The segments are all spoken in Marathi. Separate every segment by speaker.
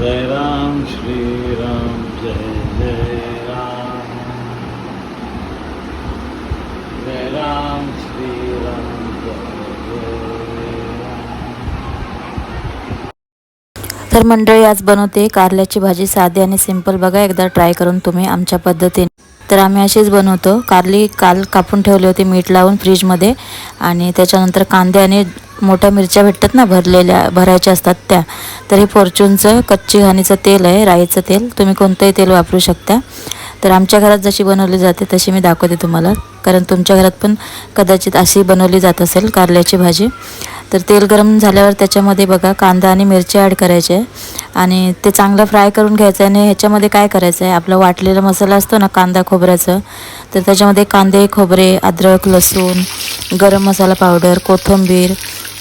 Speaker 1: जय राम श्रीराम जय जय राम जय राम श्रीराम जय
Speaker 2: तर मंडळी आज बनवते कारल्याची भाजी साधी आणि सिंपल बघा एकदा ट्राय करून तुम्ही आमच्या पद्धतीने. तर आम्ही अशीच बनवतो. कारली काल कापून ठेवली होती मीठ लावून फ्रीजमध्ये आणि त्याच्यानंतर कांदे आणि मोठ्या मिरच्या भेटतात ना भरलेल्या भरायच्या असतात त्या. तर हे फॉर्च्यूनचं कच्ची घाणीचं तेल आहे राईचं तेल. तुम्ही कोणतंही तेल वापरू शकता. तर आमच्या घरात जशी बनवली जाते तशी मी दाखवते तुम्हाला. कारण तुमच्या घरात पण कदाचित अशी बनवली जात असेल कारल्याची भाजी. तर तेल गरम झाल्यावर त्याच्यामध्ये बघा कांदा आणि मिरची ॲड करायचे आहे. आणि ते चांगलं फ्राय करून घ्यायचं आहे आणि ह्याच्यामध्ये काय करायचं आहे? आपला वाटलेला मसाला असतो ना कांदा खोबऱ्याचं. तर त्याच्यामध्ये कांदे खोबरे अद्रक लसूण गरम मसाला पावडर कोथिंबीर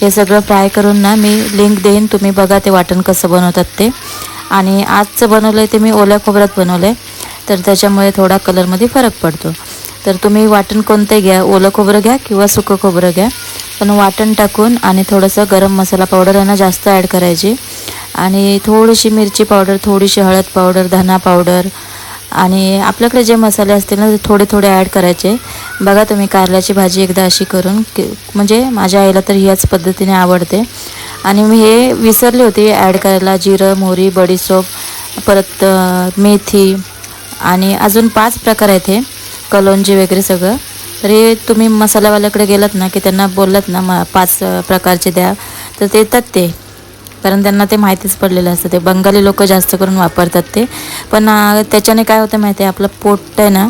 Speaker 2: हे सगळं फ्राय करून ना मी लिंक देईन. तुम्ही बघा ते वाटण कसं बनवतात ते. आणि आजचं बनवलं आहे ते मी ओल्या खोबऱ्यात बनवलं आहे तर त्याच्यामुळे थोडा कलरमध्ये फरक पडतो. तर तुम्ही वाटण कोणते घ्या. ओलं खोबरं घ्या किंवा सुकं खोबरं घ्या. पण वाटण टाकून आणि थोडंसं गरम मसाला पावडर यांना जास्त ॲड करायची. आणि थोडीशी मिरची पावडर थोडीशी हळद पावडर धना पावडर आणि आपल्याकडे जे मसाले असतील ना ते थोडे थोडे ॲड करायचे. बघा तुम्ही कारल्याची भाजी एकदा अशी करून की म्हणजे माझ्या आईला तर ह्याच पद्धतीने आवडते. आणि मी हे विसरले होते ॲड करायला जिरं मोहरी बडीसोप परत मेथी आणि अजून पाच प्रकार आहेत हे कलोंजी वगैरे सगळं. तर हे तुम्ही मसालावाल्याकडे गेलात ना की त्यांना बोललात ना म पाच प्रकारचे द्या. तर ते येतात ते. कारण त्यांना ते माहितीच पडलेलं असतं. ते बंगाली लोक जास्त करून वापरतात ते. पण त्याच्याने काय होतं माहिती आहे? आपलं पोट आहे ना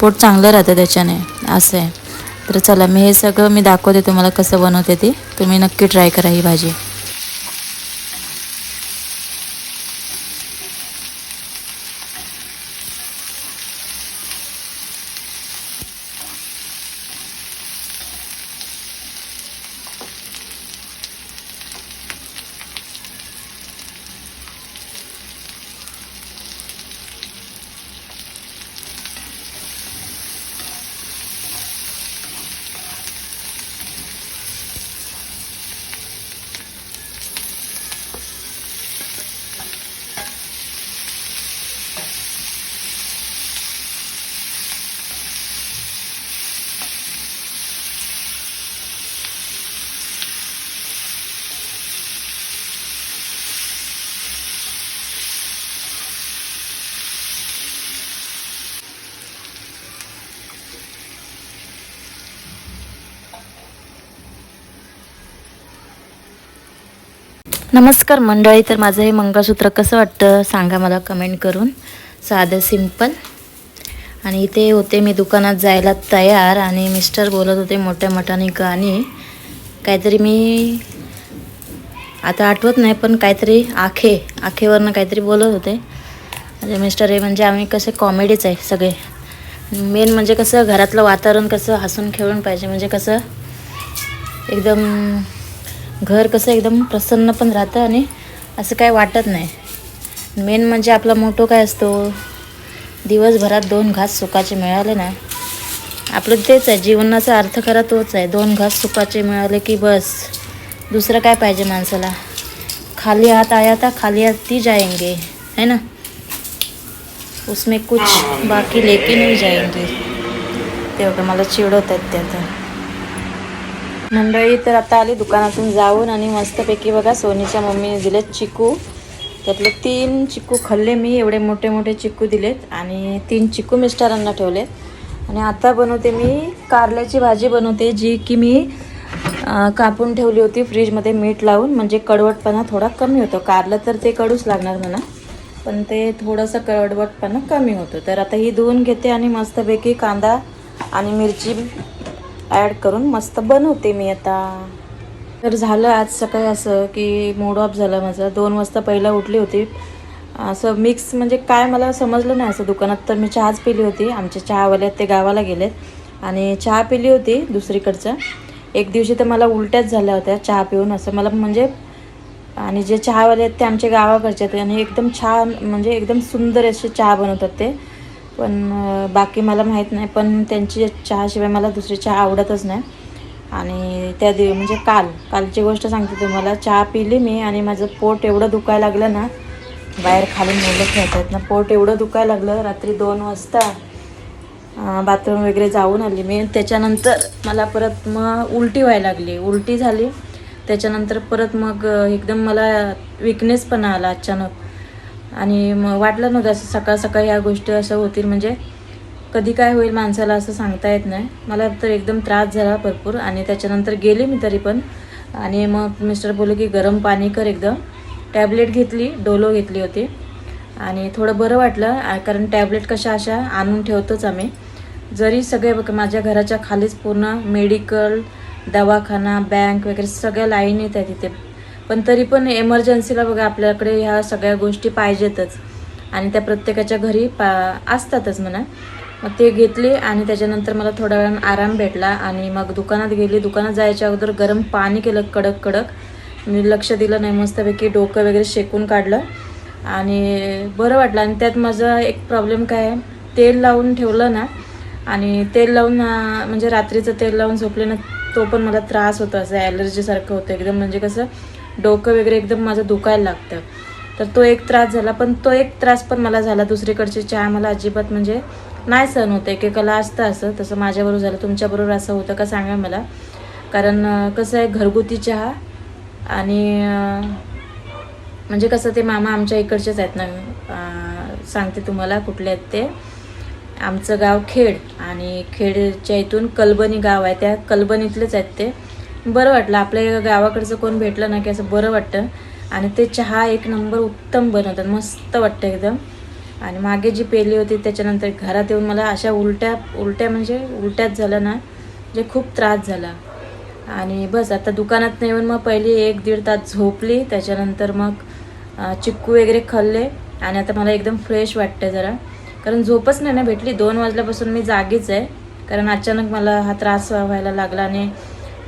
Speaker 2: पोट चांगलं राहतं त्याच्याने. असं आहे. तर चला मी हे सगळं मी दाखवते तुम्हाला कसं बनवते ते. तुम्ही नक्की ट्राय करा ही भाजी. नमस्कार मंडळी तर माझं हे मंगळसूत्र कसं वाटतं सांगा मला कमेंट करून. साधं सिंपल. आणि इथे होते मी दुकानात जायला तयार आणि मिस्टर बोलत होते मोठ्या मोठ्याने गाणी. काहीतरी मी आता आठवत नाही पण काहीतरी आखे आखेवरनं काहीतरी बोलत होते. म्हणजे मिस्टर हे म्हणजे आम्ही कसे कॉमेडीच आहे सगळे. मेन म्हणजे कसं घरातलं वातावरण कसं हसून खेळून पाहिजे म्हणजे कसं एकदम घर कसं एकदम प्रसन्न पण राहतं आणि असं काय वाटत नाही. मेन म्हणजे आपला मोठो काय असतो दिवसभरात दोन घास सुखाचे मिळाले ना. आपलं तेच आहे जीवनाचा अर्थ खरा तोच आहे. दोन घास सुखाचे मिळाले की बस. दुसरं काय पाहिजे माणसाला? खाली हात आया था खाली हात ती जाएंगे है ना? उसमें कुछ बाकी लेके नहीं जाएंगे ते बघा मला चिडवत आहेत ते आता. मंडळी तर आता आली दुकानातून जाऊन आणि मस्तपैकी बघा सोनीच्या मम्मीने दिलेत चिकू. त्यातले तीन चिकू खाल्ले मी एवढे मोठे मोठे चिकू दिलेत आणि तीन चिकू मिस्टरांना ठेवलेत. आणि आता बनवते मी कारल्याची भाजी बनवते जी की मी कापून ठेवली होती फ्रीजमध्ये मीठ लावून. म्हणजे कडवटपणा थोडा कमी होतो. कारलं तर ते कडूच लागणार म्हणा पण ते थोडंसं कडवटपणा कमी होतो. तर आता ही धुवून घेते आणि मस्तपैकी कांदा आणि मिरची ॲड करून मस्त बनवते मी आता. तर झालं आज सकाळी असं की मूड ऑफ झालं माझं. दोन वाजता पहिला उठली होती. असं मिक्स म्हणजे काय मला समजलं नाही असं दुकानात. तर मी चहाच पिली होती. आमच्या चहावाल्यात ते गावाला गेलेत. आणि चहा पिली होती दुसरीकडचा. एक दिवशी तर मला उलट्याच झाल्या होत्या चहा पिऊन. असं मला म्हणजे आणि जे चहावाले आहेत ते आमच्या गावाकडचे आहेत. आणि एकदम छान म्हणजे एकदम सुंदर असे चहा बनवतात ते. पण बाकी मला माहीत नाही पण त्यांची चहाशिवाय मला दुसरी चहा आवडतच नाही. आणि त्या दिव म्हणजे काल कालची गोष्ट सांगते तुम्हाला. चहा पिली मी आणि माझं पोट एवढं दुखायला लागलं ना बाहेर खाली मुलं खेळतात ना पोट एवढं दुखायला लागलं. रात्री दोन वाजता बाथरूम वगैरे जाऊन आली मी. त्याच्यानंतर मला परत मग उलटी व्हायला लागली. उलटी झाली. त्याच्यानंतर परत मग एकदम मला विकनेस पण आला अचानक. आणि मग वाटलं नव्हतं असं सकाळ सकाळी ह्या गोष्टी असं होतील. म्हणजे कधी काय होईल माणसाला असं सांगता येत नाही. मला तर एकदम त्रास झाला भरपूर आणि त्याच्यानंतर गेले मी तरी पण. आणि मग मिस्टर बोलले की गरम पाणी कर एकदम. टॅबलेट घेतली डोलो घेतली होती. आणि थोडं बरं वाटलं कारण टॅबलेट कशा अशा आणून ठेवतोच आम्ही. जरी सगळे बघ माझ्या घराच्या खालीच पूर्ण मेडिकल दवाखाना बँक वगैरे सगळ्या लाईन येत आहे तिथे. पण तरी पण एमर्जन्सीला बघा आपल्याकडे ह्या सगळ्या गोष्टी पाहिजेतच. आणि त्या प्रत्येकाच्या घरी पा असतातच म्हणा. मग ते घेतले आणि त्याच्यानंतर मला थोड्या वेळानं आराम भेटला आणि मग दुकानात गेली. दुकानात जायच्या अगोदर गरम पाणी केलं कडक कडक. मी लक्ष दिलं नाही मस्तपैकी डोकं वगैरे शेकून काढलं. आणि बरं वाटलं. आणि त्यात माझा एक प्रॉब्लेम काय आहे? तेल लावून ठेवलं ना आणि तेल लावून म्हणजे रात्रीचं तेल लावून झोपले ना तो पण मला त्रास होतो. असं ॲलर्जीसारखं होतं एकदम. म्हणजे कसं डोकं वगैरे एकदम माझं दुखायला लागतं. तर तो एक त्रास झाला पण तो एक त्रास पण मला झाला. दुसरीकडची चहा मला अजिबात म्हणजे नाही सहन होतं. एकेकाला असतं असं तसं माझ्याबरोबर झालं. तुमच्याबरोबर असं होतं का सांगा मला. कारण कसं आहे घरगुती चहा आणि म्हणजे कसं ते मामा आमच्या इकडचेच आहेत ना. सांगते तुम्हाला कुठले आहेत ते. आमचं गाव खेड आणि खेडच्या इथून कलबनी गाव आहे. त्या कलबनीतलेच आहेत ते. बरं वाटलं. आपल्या गावाकडचं कोण भेटलं ना की असं बरं वाटतं. आणि ते चहा एक नंबर उत्तम बनवतात. मस्त वाटतं एकदम. आणि मागे जी पेली होती त्याच्यानंतर घरात येऊन मला अशा उलट्या उलट्या म्हणजे उलट्याच झालं ना म्हणजे खूप त्रास झाला. आणि बस आता दुकानात येऊन मग पहिली एक दीड तास झोपली. त्याच्यानंतर मग चिक्कू वगैरे खाल्ले. आणि आता मला एकदम फ्रेश वाटतं जरा. कारण झोपच नाही ना भेटली. दोन वाजल्यापासून मी जागीच आहे. कारण अचानक मला हा त्रास व्हायला लागला आणि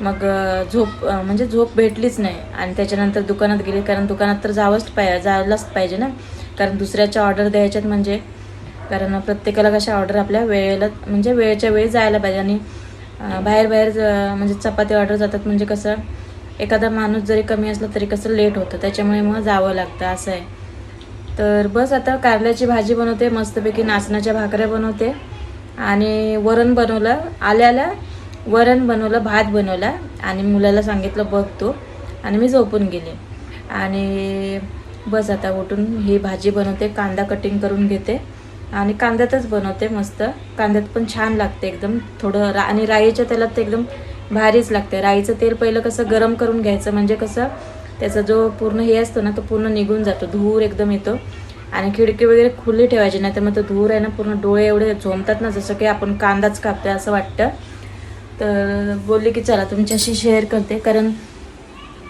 Speaker 2: मग झोप म्हणजे झोप भेटलीच नाही. आणि त्याच्यानंतर दुकानात गेली कारण दुकानात तर जावंच पाहिजे जायलाच पाहिजे ना. कारण दुसऱ्याच्या ऑर्डर द्यायच्यात म्हणजे. कारण प्रत्येकाला कशा ऑर्डर आपल्या वेळेला म्हणजे वेळेच्या वेळी जायला पाहिजे. आणि बाहेर बाहेर म्हणजे चपाती ऑर्डर जातात म्हणजे कसं एखादा माणूस जरी कमी असला तरी कसं लेट होतं. त्याच्यामुळे मग जावं लागतं असं आहे. तर बस आता कारल्याची भाजी बनवते मस्तपैकी नाचण्याच्या भाकऱ्या बनवते. आणि वरण बनवलं आल्या आल्या वरण बनवलं भात बनवला आणि मुलाला सांगितलं बघतो आणि मी झोपून गेले. आणि बस आता उठून ही भाजी बनवते कांदा कटिंग करून घेते. आणि कांद्यातच बनवते मस्त. कांद्यात पण छान लागते एकदम. थोडं रा आणि राईच्या तेलात तर एकदम भारीच लागते. राईचं तेल पहिलं कसं गरम करून घ्यायचं म्हणजे कसं त्याचा जो पूर्ण हे असतो ना तो पूर्ण निघून जातो. धूर एकदम येतो. आणि खिडकी वगैरे खुली ठेवायची नाही तर मग तो धूर आहे ना पूर्ण डोळे एवढे झोमतात ना जसं की आपण कांदाच कापतोय असं वाटतं. तर बोलले की चला तुमच्याशी शेअर करते. कारण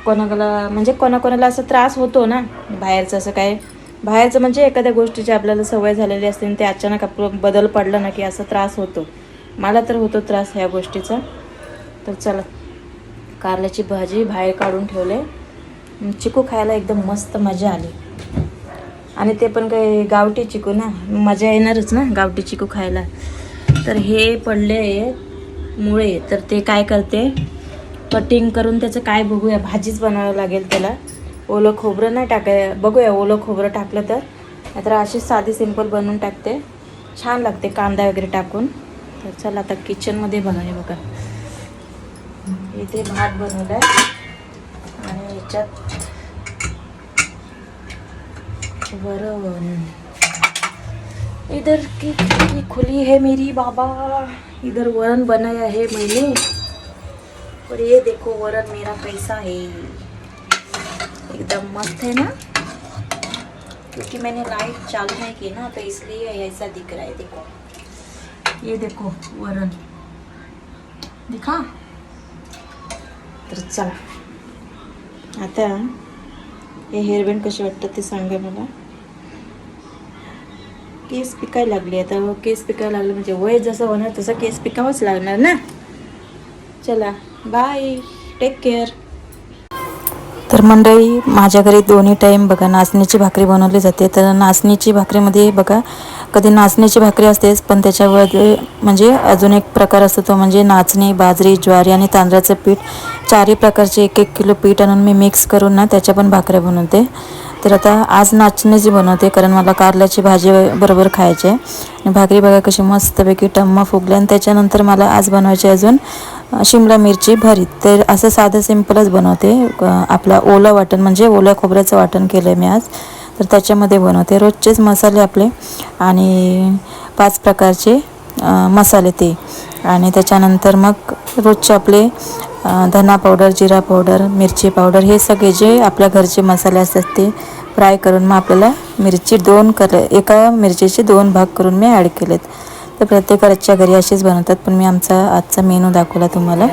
Speaker 2: कोणाकोणाला म्हणजे कोणाकोणाला असा त्रास होतो ना बाहेरचं असं काय. बाहेरचं म्हणजे एखाद्या गोष्टीची आपल्याला सवय झालेली असते आणि ते अचानक आपलं बदल पडला ना की असा त्रास होतो. मला तर होतो त्रास ह्या गोष्टीचा. तर चला कारल्याची भाजी बाहेर काढून ठेवले. चिकू खायला एकदम मस्त मजा आली. आणि ते पण काही गावठी चिकू ना मजा येणारच ना गावठी चिकू खायला. तर हे पडले मुळे तर ते काय करते? कटिंग करून त्याचं काय बघूया. भाजीच बनवावं लागेल त्याला. ओलं खोबरं नाही टाकाय बघूया ओलं खोबरं टाकलं तर. नाहीतर अशी साधी सिंपल बनवून टाकते. छान लागते कांदा वगैरे टाकून. तर चला आता किचनमध्ये बघा हे बघा. इथे भात बनवलाय. आणि याच्यात वरण. इधर की खिड़की खुली है मेरी बाबा। इधर वरण बनाया है मैंने। और ये देखो वरण मेरा कैसा है। एकदम मस्त है ना? क्योंकि मैंने लाइट चालू नहीं की ना तो इसलिए ऐसा दिख रहा है, देखो। ये देखो वरण दिखा? तर चला। आता हे हेअरबँड कसे वाटतं ते सांगा मला केस पिकायला लागले आता केस पिकायला लागलं म्हणजे वय जसं होणार तसं केस पिकावंच लागणार ना? चला बाय टेक केअर तर मंडळी माझ्या घरी दोन्ही टाईम बघा नाचणीची भाकरी बनवली जाते. तर नाचणीची भाकरीमध्ये बघा कधी नाचणीची भाकरी असतेच पण त्याच्यावर म्हणजे अजून एक प्रकार असतो तो म्हणजे नाचणी बाजरी ज्वारी आणि तांदळाचं पीठ. चारही प्रकारचे एक एक किलो पीठ आणून मी मिक्स करून ना त्याच्या पण भाकऱ्या बनवते. तर आता आज नाचणीची बनवते कारण मला कारल्याची भाजी बरोबर खायची आहे. आणि भाकरी बघा कशी मस्तपैकी टम्मा फुगल्या आणि त्याच्यानंतर मला आज बनवायची अजून शिमला मिरची भरीत. तर असं साधं सिम्पलच बनवते. आपला ओलं वाटण म्हणजे ओल्या खोबऱ्याचं वाटण केलं आहे मी आज. तर त्याच्यामध्ये बनवते. रोजचेच मसाले आपले आणि पाच प्रकारचे मसाले ते. आणि त्याच्यानंतर मग रोजचे आपले धना पावडर जिरा पावडर मिरची पावडर हे सगळे जे आपल्या घरचे मसाले असतात ते फ्राय करून मग आपल्याला मिरची दोन कर एका मिरचीचे दोन भाग करून मी ॲड केलेत. तर प्रत्येकाच्या घरी असेच बनवतात पण मी आमचा आजचा मेनू दाखवला तुम्हाला.